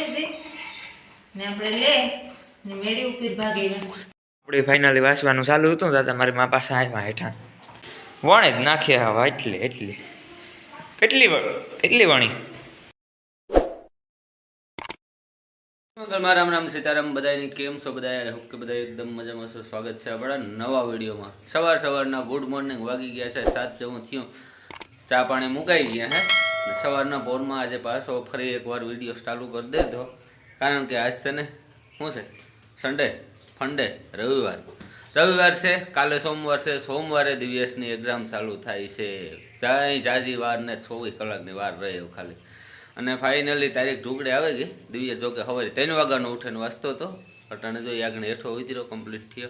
કરી દઈ ને આપણે લે ને મેળી ઉપર ભાગી આપણે ફાઇનલી વાંચવાનું ચાલુ હતું દાદા મારી મા પાસે આવ્યા હેઠા વણે જ નાખ્યા હવા એટલે એટલે. કેટલી વણ કેટલી વણી? મંગળમાં રામ રામ સીતારામ બધાને કેમ છો બધા કે બધા એકદમ મજામાં છો. સ્વાગત છે આપણા નવા વિડીયોમાં. સવાર સવારના ગુડ મોર્નિંગ વાગી ગયા છે. સાત જેવું થયું ચા પાણી મુકાઈ ગયા હે. સવારના પોરમાં આજે પાછો ફરી એકવાર વીડિયો ચાલુ કરી દેતો કારણ કે આજ છે ને, શું છે? સન્ડે ફંડે રવિવાર. રવિવાર છે, કાલે સોમવાર છે, સોમવારે દિવ્યેશની એક્ઝામ ચાલુ થાય છે. જાય જાજી વાર ને ચોવીસ કલાકની વાર રહે એવું ખાલી. અને ફાઇનલી તારીખ ઢુકડે આવે ગઈ. દિવ્ય જોકે સવારે ત્રણ વાગ્યાનો ઉઠીને વાંચતો હતો. અટાણે જો આગળ હેઠો ઉતર્યો કમ્પ્લીટ થયો.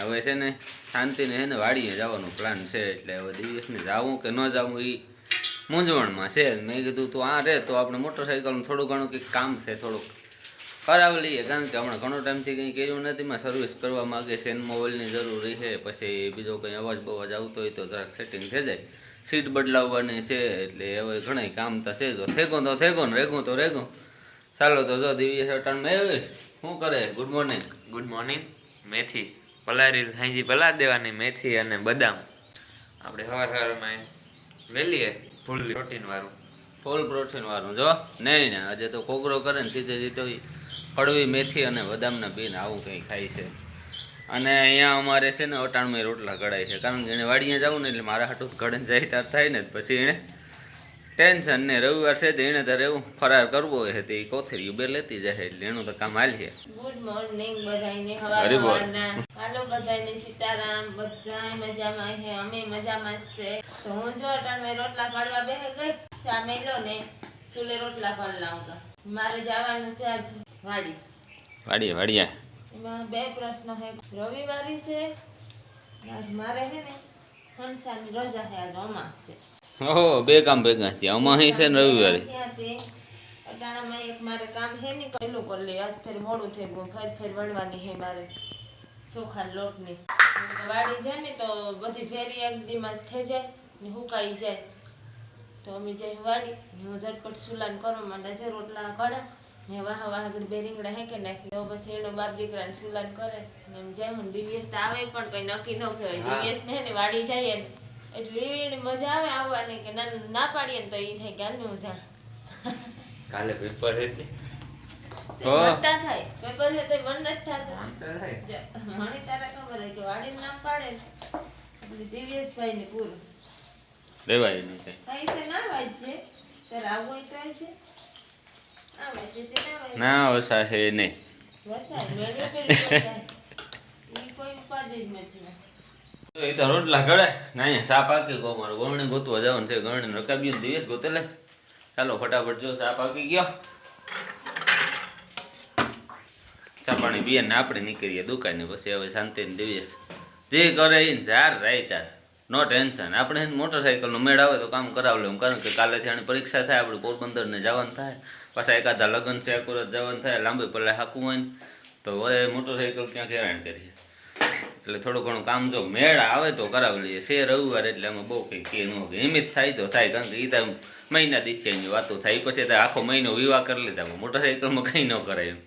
હવે છે ને, શાંતિને છે ને વાડીએ જવાનો પ્લાન છે. એટલે હવે દિવ્યેશને જાવું કે ન જાવું એ મૂંઝવણમાં છે. મેં કીધું, તું આ રે, તો આપણે મોટરસાઇકલનું થોડું ઘણું કંઈક કામ છે, થોડુંક. કરાવી લઈએ, કારણ કે હમણાં ઘણો ટાઈમથી કંઈ કર્યું નથી. માં સર્વિસ કરવા માગે છે મોબાઈલની જરૂરી છે. પછી બીજો કંઈ અવાજ બવાજ આવતો હોય તો જરાક સેટિંગ થઈ જાય. સીટ બદલાવવાની છે, એટલે હવે ઘણા કામ તો છે જો. થેગો તો થેગો ને રેગું તો રેગું. ચાલો તો જો દિવ્ય સટાણમાં મેળવી. શું કરે? ગુડ મોર્નિંગ ગુડ મોર્નિંગ મેથી પલારી હાંજી પલાર દેવાની મેથી અને બદામ. આપણે સવાર સવારમાં વેલીએ. ફૂલ પ્રોટીન વાળું. ફૂલ પ્રોટીન વાળું જો? નહીં ને આજે તો કોગરો કરે ને સીધે સીધો કડવી મેથી અને બદામના પીને આવું કંઈ ખાય છે. અને અહીંયા અમારે છે ને અટાણમાં રોટલા કઢાય છે. કારણ કે એને વાડીએ જવું ને એટલે મારા હાટું ઘડે જાય તાર થાય ને પછી એણે ટેન્શન ને રવિવાર છે તો એણે તારે એવું ફરાર કરવો હોય તે એ કોથળીઓ બે લેતી જાય એટલે એનું તો કામ હાલ છે ગુડ મોર્નિંગ બધાને હરી હાલો બધાને સીતારામ બધા મજામાં છે અમે મજામાં છે. તો હું જો અટાણે રોટલા પાડવા બેહે ગઈ સામે લો ને ચૂલે રોટલા પાડ લાવતા મારે જવાનું છે આજ વાડી. વાડીએ વાડીએ. એમાં બે પ્રશ્ન છે રવિવારી છે આજ મારે છે ને ફણસાની રજા છે આજ અમાસ છે. ઓહો બે કામ ભેગા છે ને રવિવારે. અટાણામાં એક મારે કામ હે ને પેલું કરી લે આજ ફેર મોડું થઈ ગયું. ફેર ફેર વણવાની હે મારે ચોખા લોટની. વાડી જાય ને તો બધી ફેરી એક દીમાં થઈ જાય. ને હુકાઈ જાય? તો અમે જઈ વાળી ને હું ઝટપટ સુલાન કરવા માંડે છે રોટલા કડા ને વાહ વાહ આગળ બે રીંગણા હેંકે નાખી. તો પછી એનો બાપ દીકરાને સુલાન કરે. ને એમ જાય હું દિવ્યેશ તો આવે પણ કંઈ નક્કી ન કહેવાય. દિવ્યેશ ને હે ને વાડી જઈએ ને એટલે એવી મજા આવે આવવાની કે ના ના પાડીએ ને તો એ થાય કે હાલનું જા. કાલે પેપર હતી. મનતા થાય. પેપર છે તો મન નથી થતું. મને તારા ખબર હોય કે વાડી નામ પાડે દિવ્યેશભાઈ ને પૂરું. રેવાય નહીં કઈ. છે ના વાજે તારે આવવું તો આવી છે. આ વાજે તે ના વાજે ના ઓસા હે ને વસા મેળ્યો પેલો ઈ કોઈ ઉપાધિ જ નથી. એ તો રોટલા ઘડે. ના અહીંયા સા પાકી ગયો. મારો ગવણી ગોતવા જવાનું છે. ગવણી રકાબ્યું દિવસ ગોતે લે ચાલો ફટાફટ જો સા પાકી ગયો. ચા પાણી પીએ ને આપણે નીકળીએ દુકાને. પછી હવે શાંતિ દિવસ જે કરે જાર રાય તાર. No tension. આપણે મોટરસાઇકલનો મેળ આવે તો કામ કરાવી લેવું. કારણ કે કાલેથી આની પરીક્ષા થાય, આપણે પોરબંદરને જવાનું થાય. પાછા એકાદા લગ્ન છે, અકુરત જવાનું થાય, લાંબી પલ્લે હાકવું હોય તો હવે મોટરસાઇકલ ક્યાંક હેરાન કરીએ. એટલે થોડું ઘણું કામ જો મેળ આવે તો કરાવી લઈએ. છે રવિવાર એટલે એમાં બહુ કંઈ કે ન હોય એમિત થાય તો થાય, કારણ કે એ તો મહિના દીઠ એની વાતો થાય. પછી તો આખો મહિનો વિવાહ કરી લીધા. મોટરસાઇકલમાં કંઈ ન કરાય એમ.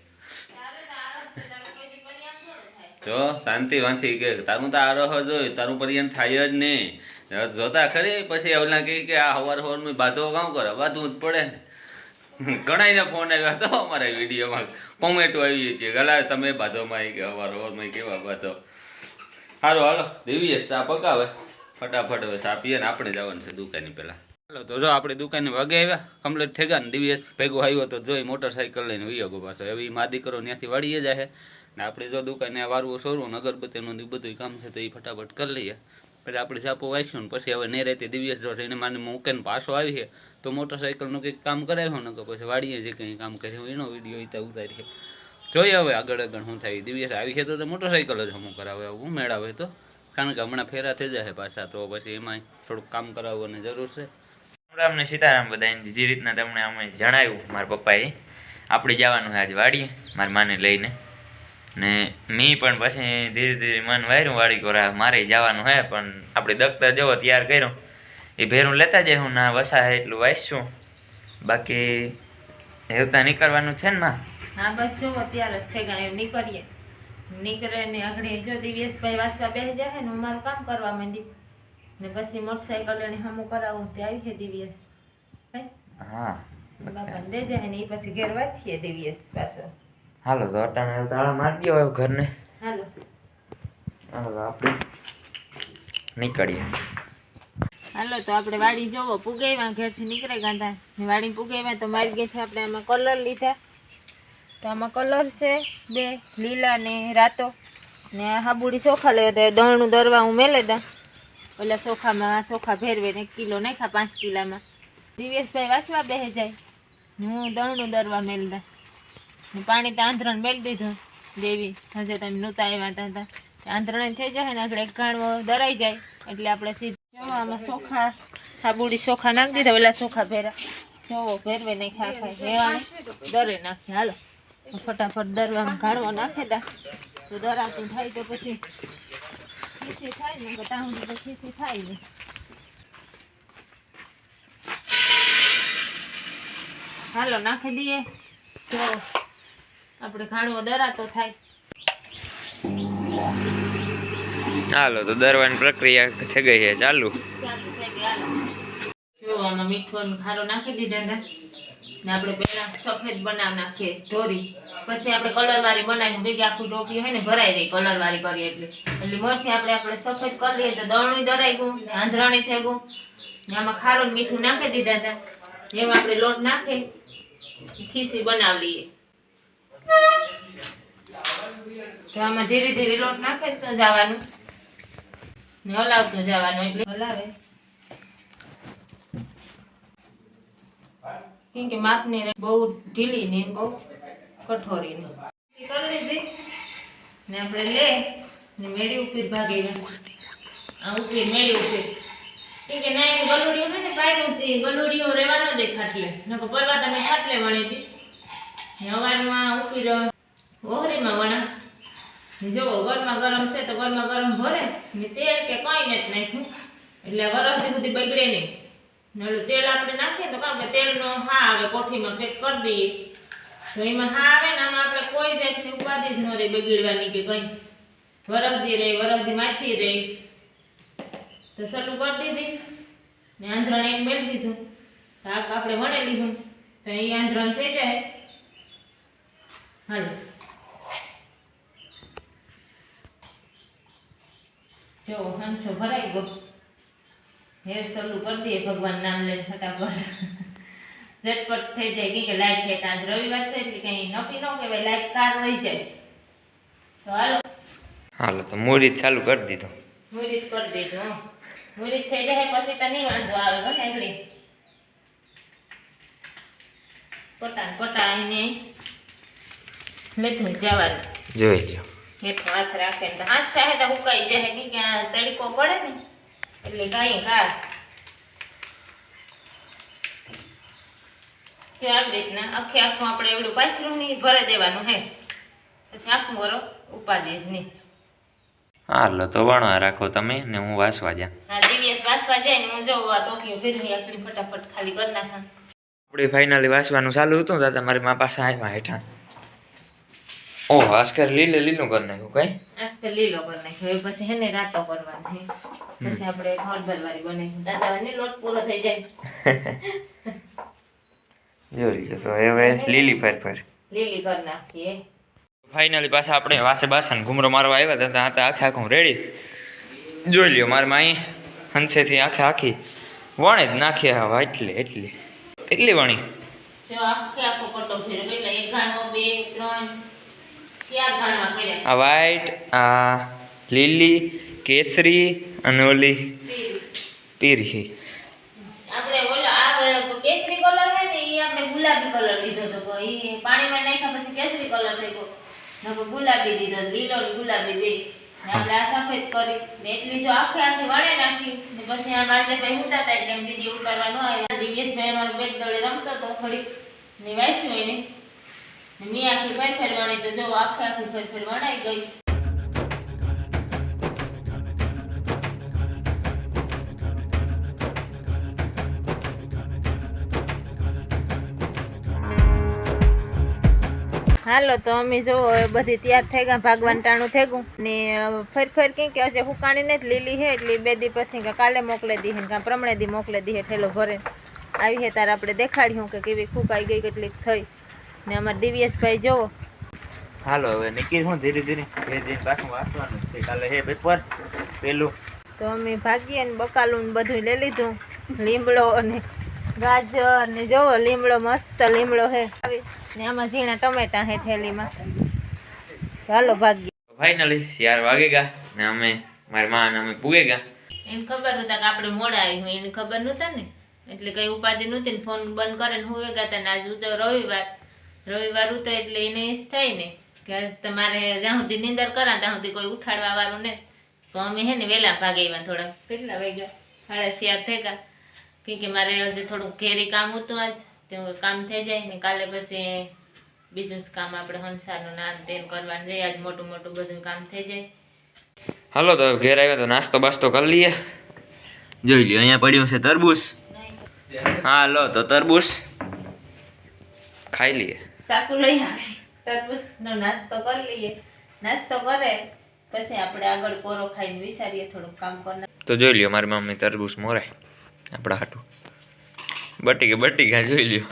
જો, શાંતિ વાંચી કે, તારું તો આરોહ જોઈ તારું પર્યંત થાય જ નહીં. જોતા ખરી, પછી ઓલા કહે કે આ હવાર હવારમાં બાધો કામ કરે, બાધવું જ પડે ને. ઘણાઈને ફોન આવ્યા તો અમારા વિડીયોમાં, કોમેન્ટો આવી હતી, ગલા, તમે બાધોમાં આવી કે હવાર હવારમાં કેવા બાધો? સારું હાલો દેવીએ ચા પકાવે. ફટાફટ હવે ચા પીએ ને આપણે જવાનું છે દુકાને પહેલાં હાલો, તો જો આપણે દુકાને વાગે આવ્યા કમ્પ્લીટ થઈ ગયા ને દિવ્યસ ભેગો આવ્યો તો જોઈ મોટરસાઇકલ લઈને વિયોગો પાછો. એવી મા દીકરો ત્યાંથી વાળીએ જાય. ને આપણે જો દુકાને વારવું સોરવું અગરબત્તીનું બધું કામ છે તો એ ફટાફટ કરી લઈએ. પછી આપણે છાપો વાંચ્યું ને પછી હવે નહીં રહેતી દિવ્યેશ જો એને માને મૂકીને પાછો આવી છે, તો મોટરસાઇકલનું કંઈક કામ કરાવ્યો ને કે પછી વાડીએ જે કંઈ કામ કર્યું એનો વીડિયો એ ઉતારીએ જોઈએ હવે આગળ આગળ શું થાય. દિવ્યસ આવી છે તો મોટરસાઇકલ જ હમું કરાવે હું મેળાવે તો. કારણ કે હમણાં ફેરા થઈ જાય પાછા, તો પછી એમાં થોડુંક કામ કરાવવાની જરૂર છે. રામ ને સીતારામ બધા જે રીતના તમને અમે જણાવ્યું, મારા પપ્પાએ, આપણે જવાનું છે આજ વાડીએ, મારા માને લઈને. ને મેં પણ પછી ધીરે ધીરે મન વાયરું વાળી કોરા મારે જવાનું હે પણ આપણે દખતા જવો તૈયાર કર્યો. એ ભેરું લેતા જાય હું ના વસા એટલું વાંચશું બાકી હેવતા નીકળવાનું છે ને માં? હા બસ જો અત્યારે જ થઈ ગયા નીકળીએ. નીકળે ને આગળ જો દિવ્યેશભાઈ વાંચવા બેસી જાય ને હું મારું કામ કરવા માંડી. ને પછી મોટરસાયકલ એને હમું કરાવું તે આવી છે દિવ્યેશ. હે? હા બાપા દે જાય ને એ પછી ઘેર વાંચીએ દિવ્યેશ પાછો. હાલો તો અટાણે તાળા મારી દો ઘરને. હાલો. હાલો આપણે નીકળીએ. હાલો તો આપણે વાડી જોવો. પુગાવ્યા ઘેરથી નીકળે ગાંધા. વાડી પુગાવ્યા તો મારી ઘેરથી આપણે આમાં કલર લીધા. તો આમાં કલર છે બે લીલા ને રાતો. ને હાબુડી ચોખા લેવા દે. દણનું દરવા હું મેલે દા. પેલા ચોખામાં ચોખા ભેરવે ને એક કિલો નાખ્યા પાંચ કિલામાં. દિવેશભાઈ વાસવા બેસી જાય. હું દણનું દરવા મેલ દા. ને પાણી તો આંધરણ મેળ દીધું. દેવી, હજે તમે નહોતા આવ્યા હતા આંધરણ થઈ જાય ને આગળ ગાણવો દરાઈ જાય. એટલે આપણે સીધું જો આમાં સાબુડી ચોખા નાખી દીધા પેલા ચોખા ભેરા જોવો, ભેરવે નહીં ખા ખાય દરે નાખે, હાલો. ફટાફટ દરવામાં ગાળવા નાખે તા. તો દરાતું થાય તો પછી ખીસી થાય ને ત્યાં સુધી ખીસી થાય નહીં. હાલો, નાખી દઈએ. તો આપણે ઘાણવો દરાતો થાય. હાલો તો દરવાની પ્રક્રિયા થઈ ગઈ છે. ચાલુ. ચાલુ થઈ ગયું, હાલો. જો આમાં મીઠું ખારો નાખી દીધા હતા ને આપણે પહેલા સફેદ બનાવી નાખીએ ધોરી. પછી આપણે કલર વાળી બનાવી ભેગી આખું ટોપી હોય ને ભરાઈ રહી કલર વાળી કરીએ એટલે. એટલે મોરથી આપણે આપણે સફેદ કરી લઈએ તો દળનું દરાઈ ગયું ને આંધરાણી થઈ ગયું. ને આમાં ખારું ને મીઠું નાખી દીધા હતા. એમાં આપણે લોટ નાખે ખીસી બનાવી લઈએ. તો આમાં ધીરે ધીરે લોટ નાખે તો જવાનું. ન હલાવતું જવાનું એટલે. હલાવે. કેમ કે માપની બહુ ઢીલી ને બહુ કઠોરી ને. ને આપણે લે. ને મેળી ઉપર ભાગી આ ઉપર મેળી ઉપર કેમ કે ના, એની ગલુડીઓ હોય ને, પાયનું ગલુડીઓ રહેવાનો દે ખાટલે. નકર પરવા તમે ખાટલે વણી હતી ને ઉપી રહ્યો. ઓહરીમાં વણા જો ગરમા ગરમ છે તો ગરમા ગરમ ભરે. ને તેલ કે કંઈ નથી નાખ્યું. એટલે વરસથી સુધી બગડે નહીં. ને તેલ આપણે નાખીએ તો કારણ કે તેલનો હા આવે કોઠીમાં પેક કરી દઈએ. તો એમાં હા આવે ને આમાં આપણે કોઈ જાતની ઉપાધિ જ ન રહે બગડવાની કે કંઈ. વરસદી રહે વરસદી માથી રહે. તો સલું કરી દીધી. ને આંધ્રણ એક મેળ દીધું. શાક આપણે વણી લીધું તો એ આંધ્રણ થઈ જાય. હાલો. જો હંસો ભરાઈ ગયો. હેર સલું કરી દઈએ ભગવાન નામ લઈને ફટાફટ. ઝટપટ થઈ જાય કે લાઈટ છે આજ રવિવાર છે એટલે કંઈ નક્કી ન કહેવાય લાઈટ કાર વહી જાય. તો હાલો. હાલો તો મુહૂર્ત ચાલુ કરી દીધો. મુરીત કરી દેજો હં. મુરીત થઈ જાય પછી તો નહીં વાંધો આવે ભલે આગળ પટા ને પટા એને જવાનું. જોઈ લ્યો. હેઠું હાથ રાખે ને હાથ થાય તો હુકાઈ જાય. કે તડકો પડે ને એટલે કાંઈ ઘાસ જો આવી રીતના આખે આખું આપણે એવડું પાછલું નહીં ભરી દેવાનું હે. પછી આખું વરો ઉપાડીશ નહીં. હાલો તો વણવા રાખો તમે ને હું વાસવા જા હા દિવ્યેશ વાસવા જાય ને હું જોઉં આ ટોકીઓ ભેરવી આકડી ફટાફટ ખાલી કરી નાખા. આપણે ફાઇનલી વાસવાનું ચાલુ હતું દાદા તમારી મા પાસે આવ્યા હેઠા. ઓહ આસ્કર લીલે લીલું કરી નાખ્યું કઈ? આજ લીલો કરી નાખ્યો. હવે પછી હેને રાતો કરવાની પછી આપણે ઘર દરવારી બનાવી દાદાવાની લોટ પૂરો થઈ જાય. તો. હવે લીલી ફેર ફેર. લીલી કરી નાખીએ. ફાઇનલી પાછા આપણે વાસે બાસન ઘૂમરો મારવા આવ્યા હતા. ત્યાં આખે આખું રેડી જોઈ લ્યો મારી માઈ હંસેથી આખે આખી વણે જ નાખી હવે એટલી એટલી. એટલી વણી? જો આખે આખો પટ્ટો ફેરવી એક ગાણો બે ત્રણ આ વ્હાઈટ આ લીલી કેસરી અને ઓલી પીરી આપણે ઓલો આ કેસરી કલર છે ને એ આપણે ગુલાબી કલર લીધો હતો. એ પાણીમાં નાખ્યા પછી કેસરી કલર થઈ ગયો ગુલાબી દીધો લીલો ને ગુલાબી બે. આપણે આ સફેદ કરી. ને એટલી જો આખે આખી વણે નાખી. ને પછી આ બાજે ભાઈ ઉતા હતા એટલે એમ વીડિયો ઉતારવા ન આવ્યા દિવ્યેશભાઈ અમારો બેટ દોડે રમતો તો થોડીક ને વાંચ્યું એને. મેં આખી ફેર ફેર તો જો આખે આખી ફેર ફેર ગઈ. હાલો, તો અમે જો બધી તૈયાર થઈ ગયા, ભાગવાન ટાણું થઈ ગયું. ને ફરી ફરી કઈ કે હજી હુકાણી ને જ લીલી હે એટલે બે દી પછી કે કાલે મોકલી દી કાં પ્રમણે દી મોકલી દી ઠેલો ભરે આવી હે તારે આપણે દેખાડ્યું કે કેવી ફૂંકાઈ ગઈ, કેટલીક થઈ. ને અમારા દિવ્યેશભાઈ જોવો. હાલો હવે નીકળી હું ધીરે ધીરે? ધીરે ધીરે પાછું વાંચવાનું છે. કાલે હે પેપર પેલું. તો અમે ભાગીએ ને બકાલું ને બધું લઈ લીધું. લીમડો અને ગાજર ને જોવો લીમડો મસ્ત લીમડો હે. આવી ને આમાં ઝીણા ટમેટા હે થેલીમાં. ચાલો ભાગીએ. ફાઇનલી ચાર વાગે ગયા ને અમે મારી માં અમે પૂગે ગયા. એને ખબર હતા કે આપણે મોડા આવ્યું એને ખબર નહોતા ને? એટલે કઈ ઉપાધિ નહોતી ને ફોન બંધ કરે ને હુવે ગયા હતા ને આજ ઉતો રવિવાર. રવિવાર ઉતો એટલે એને એ જ થાય ને કે આજ તમારે જ્યાં સુધી નિંદર કરા ત્યાં સુધી કોઈ ઉઠાડવા વાળું ને. તો અમે હે ને વહેલા ભાગે આવ્યા થોડા કેટલા વાગ્યા? સાડા ચાર થઈ ગયા. કેમ કે મારે હજી થોડું ઘેરી કામ હતું આજ. તે કામ થઈ જાય ને કાલે પછી બીજું કામ આપણે હંસારનું નાન તેન કરવાનું રહે. આજ મોટું મોટું બધું કામ થઈ જાય. હાલો તો ઘેર આવ્યા તો નાસ્તો બાસ્તો કરી લઈએ. જોઈ લ્યો અહીંયા પડ્યું છે તરબૂચ. હા લો તો તરબૂચ ખાઈ લઈએ. સાકુ લઈ આવે. તરબૂચનો નાસ્તો કરી લઈએ. નાસ્તો કરે પછી આપણે આગળ કોરો ખાઈને વિચારીએ થોડુંક કામ કરના તો જોઈ લ્યો મારી મમ્મી તરબૂચ મોરે આપણા હાટું. બટી બટી ગયા જોઈ લ્યો.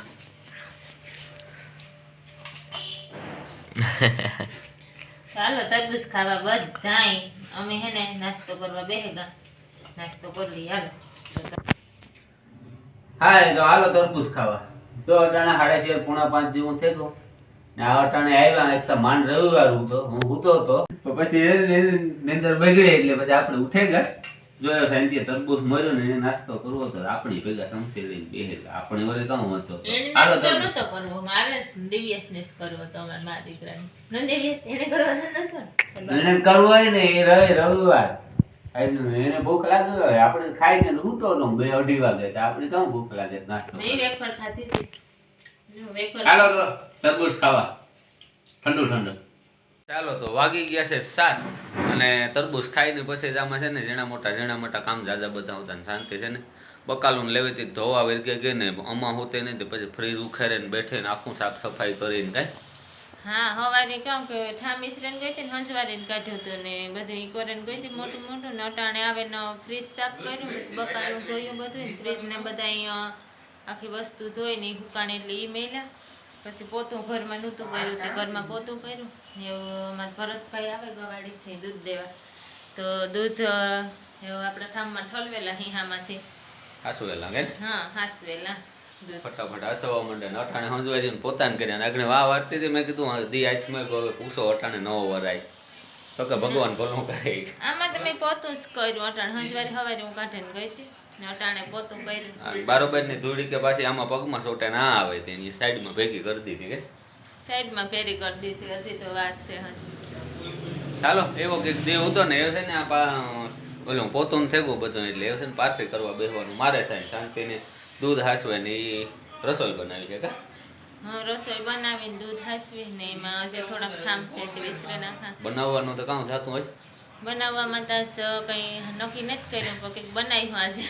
ચાલો તરબૂચ ખાવા બધાય. અમે હે ને નાસ્તો કરવા બેહેગા. નાસ્તો કરી લઈએ હાલો. હા એ તો હાલો તરબૂચ ખાવા. તો અટાણે સાડા ચાર પૂણા પાંચ જેવું થઈ ગયું. ને આ અટાણે આવ્યા એક તો માંડ રવિવાર હતો હું સૂતો હતો તો પછી એ નિંદર બગડે એટલે પછી આપણે ઉઠે ગયા જોયો સાંજે તરબૂચ મર્યો ને એને નાસ્તો કરવો તો આપણી ભેગા સમસી લઈને બેહે આપણે વરે કામ હતો હાલો તો તરબૂચ કરવો. મારે દિવ્યેશને જ કરવો તો અમારા મા દીકરાને. ન દિવ્યેશ એને કરવાનો નતો એને કરવો હોય ને એ રવિવાર. એને ભૂખ લાગી હોય આપણે ખાઈને ઉઠો તો બે અઢી વાગે તો આપણે કેમ ભૂખ લાગે નાસ્તો ચાલો તો. તરબૂચ ખાવા. ઠંડુ ઠંડુ. ચાલો તો વાગી ગયા છે સાત અને તરબૂચ ખાઈને પછી જ આમાં છે ને ઝીણા મોટા ઝીણા મોટા કામ જાજા બધા હોતા શાંતિ છે ને. બકાલું ને લેવી હતી ધોવા વેરગે ગઈ ને અમા હોતે નહીં તે પછી ફ્રીજ ઉખેરે ને બેઠે ને આખું સાફ સફાઈ કરીને કાંઈ હા હવારે કેમ કે ઠા મિશ્રણ ગઈ હતી ને હંસવારે કાઢ્યું હતું ને બધું ઈ કરીને ગઈ હતી મોટું મોટું ને અટાણે આવે ને ફ્રીજ સાફ કર્યું બસ બકાલું ધોયું બધું ને ફ્રીજ ને બધા અહીંયા આખી વસ્તુ ધોઈ ને હુકાણ એટલે એ મેલ્યા. પછી પોતું ઘરમાં નહોતું કર્યું તે ઘરમાં પોતું કર્યું. ને અમારા ભરતભાઈ આવે ગવાડીથી દૂધ દેવા. તો દૂધ એવું આપણા ઠામમાં ઠલવેલા હિહામાંથી. હાસવેલા હા હાસવેલા. ફટાફટ હસવા માંડે અઠાણે અટાણે હંજવાઈ જઈને પોતાને કર્યા ને આગળ વાહ વારતી હતી. મેં કીધું દી આજ મેં હવે પૂછો અટાણે નવો વરાય તો કે ભગવાન ભલું કરે. આમાં તમે પોતું જ કર્યું. અટાણે હંસવારે હવારે હું કાઢીને ગઈ હતી અટાણે પોતું કર્યું. બારોબરની ધૂળી કે પાછી આમાં પગમાં સોટે ના આવે તેની સાઈડમાં ભેગી કરી દીધી કે. સાઈડમાં ફેરી કરી દીધી. હજી તો વાર છે હજી. ચાલો એવો કંઈક દેવ હતો ને એ છે ને આ ઓલું પોતું થઈ ગયું બધું એટલે એવું છે ને પાર્સલ કરવા બેસવાનું મારે થાય શાંતિને દૂધ હાસવે ને એ રસોઈ બનાવી છે કા? રસોઈ બનાવીને દૂધ હાસવી ને એમાં હજી થોડાક ઠામ છે તે વિસરે નાખા. બનાવવાનું તો કામ થતું હોય? બનાવવામાં તો કંઈ નક્કી નથી કર્યું પણ કંઈક બનાવ્યું આજે.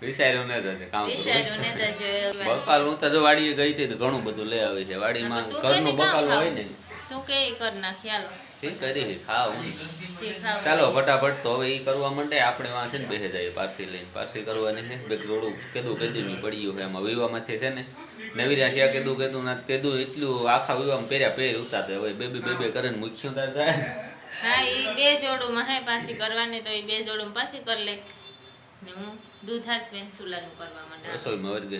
વિચાર્યું ને જ કામ વિચાર્યું ને જ બકાલ હું તો જો વાડીએ ગઈ હતી તો ઘણું બધું લઈ આવી છે. વાડીમાં ઘરનું બકાલ હોય ને? તું કે કર કરી નાખી હાલો. શી કરી ખાવ. ચાલો ફટાફટ તો હવે એ કરવા માંડે. આપણે વાં છે ને બેસે જાય પારસી લઈને. પારસી કરવાની છે. બે જોડું કેદું કેદું ની પડ્યું છે. એમાં વિવાહમાંથી છે ને નવી રહ્યા છે કેદું કેદું ના કીધું એટલું આખા વિવાહમાં પહેર્યા પહેર ઉતારતા હવે બેબી બેબી કરીને મુખ્ય ઉતાર થાય. હા એ બે જોડું હે. પાછી કરવાની તો એ બે જોડું પાછી કરી લે. ને હું દૂધ હાસવીને સુલાનું કરવા માંડે. રસોઈમાં વર્ગ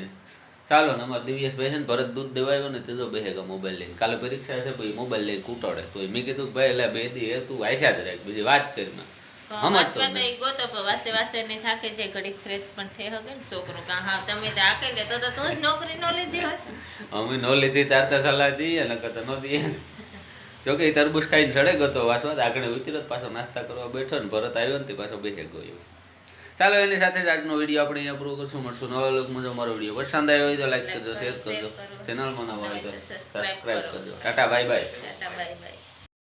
ચાલો ને અમારે દિવ્યેશભાઈ છે ને ભરત દૂધ દેવાયો ને તે તો બેહે ગયા મોબાઈલ લઈને. કાલે પરીક્ષા છે પછી મોબાઈલ લઈને કૂટોડે. તો મેં કીધું ભાઈ એટલે બે દી તું આયસા જ રાખ બીજી વાત કરી માં પણ વાસવા તો ઈ ગોતો પણ વાસે વાસે થાકે છે ઘડીક ફ્રેશ પણ થઈ હગે ને છોકરો કા. હા તમે તો આકે તો તો જ નોકરી નો લીધી અમે નો લીધી તાર તો સલાહ દઈએ ને કરતા ન દઈએ જો કે તરબૂચ ખાઈને સડે ગયો વાસવા આગળ ઉતર્યો પાછો નાસ્તા કરવા બેઠો ને ભરત આવ્યો ને તે પાછો બેસે ગયો. ચાલો એની સાથે જ આજનો વીડિયો આપણે અહીંયા પૂરો કરશું. મળશું નવા લોકમાં જો અમારો વીડિયો પસંદ આવ્યો હોય તો લાઈક કરજો શેર કરજો. ચેનલમાં નવા હોય તો સબસ્ક્રાઈબ કરજો. Tata bye bye